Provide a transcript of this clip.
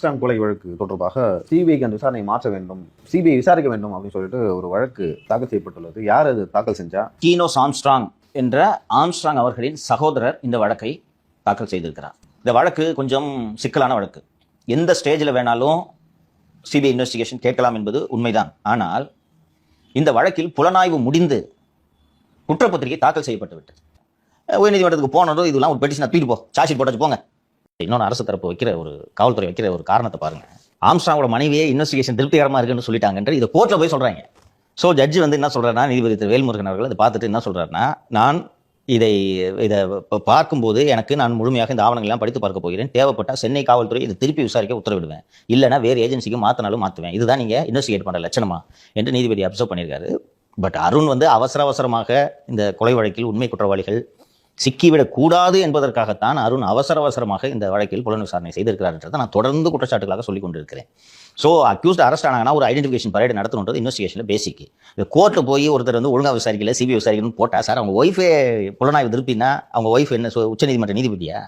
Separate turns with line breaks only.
Armstrong கொலை வழக்கு தொடர்பாக சிபிஐக்கு அந்த விசாரணை மாற்ற வேண்டும் சிபிஐ விசாரிக்க வேண்டும் அப்படின்னு சொல்லிட்டு ஒரு வழக்கு தாக்கல் செய்யப்பட்டுள்ளது. யார் அது தாக்கல் செஞ்சா?
கீனோஸ் ஆம்ஸ்ட்ராங் என்ற ஆம்ஸ்ட்ராங் அவர்களின் சகோதரர் இந்த வழக்கை தாக்கல் செய்திருக்கிறார். இந்த வழக்கு கொஞ்சம் சிக்கலான வழக்கு. எந்த ஸ்டேஜில் வேணாலும் சிபிஐ இன்வெஸ்டிகேஷன் கேட்கலாம் என்பது உண்மைதான். ஆனால் இந்த வழக்கில் புலனாய்வு முடிந்து குற்றப்பத்திரிகை தாக்கல் செய்யப்பட்டு விட்டது உயர்நீதிமன்றத்துக்கு போனதும் இதெல்லாம் ஒரு பெட்டிஷனை தூக்கிட்டு போ. சார்ஜ் போட்டாச்சு போங்க. இன்னொன்று அரசு தரப்பு வைக்கிற ஒரு காவல்துறை வைக்கிற ஒரு காரணத்தை பாருங்க. ஆம்ஸ்ட்ராங்கோட மனைவியே இன்வெஸ்டிகேஷன் திருப்திகரமாக இருக்குன்னு சொல்லிட்டாங்கன்ற இதை கோர்ட்டில் போய் சொல்கிறாங்க ஸோ ஜட்ஜி வந்து என்ன சொல்றாருன்னா நீதிபதி திரு வேல்முருகன் அவர்கள் அதை பார்த்துட்டு என்ன சொல்றாருன்னா நான் இதை இதை பார்க்கும்போது எனக்கு நான் முழுமையாக இந்த ஆவணங்கள்லாம் படித்து பார்க்க போகிறேன். தேவைப்பட்டா சென்னை காவல்துறை இதை திருப்பி விசாரிக்க உத்தரவிடுவேன். இல்லைன்னா வேறு ஏஜென்சிக்கு மாற்றினாலும் மாற்றுவேன். இதுதான் நீங்க இன்வெஸ்டிகேட் பண்ணுற லட்சணமா என்று நீதிபதி அப்சர்வ் பண்ணியிருக்காரு. பட் அருண் வந்து அவசர அவசரமாக இந்த கொலை வழக்கில் உண்மை குற்றவாளிகள் சிக்கிவிடக்கூடாது என்பதற்காகத்தான் அருண் அவசர அவசரமாக இந்த வழக்கில் புலன் விசாரணை செய்திருக்கிறார்ன்றதை நான் தொடர்ந்து குற்றச்சாட்டுகளாக சொல்லிக் கொண்டிருக்கிறேன். ஸோ அக்யூஸ்ட் அரெஸ்ட் ஆனாங்கன்னா ஒரு ஐடென்டிஃபிகேஷன் பரேடு நடத்தணுன்றது இன்வெஸ்டிகேஷனில் பேசிக் இந்த கோர்ட்டில் போய் ஒருத்தர் வந்து ஒழுங்காக விசாரிக்கல சிபிஐ விசாரிக்கணும்னு போட்டா சார் அவங்க ஒய்ஃபே புலனாய்வு திருப்பினா அவங்க ஒய்ஃப் என்ன உச்சநீதிமன்ற நீதிபதியா?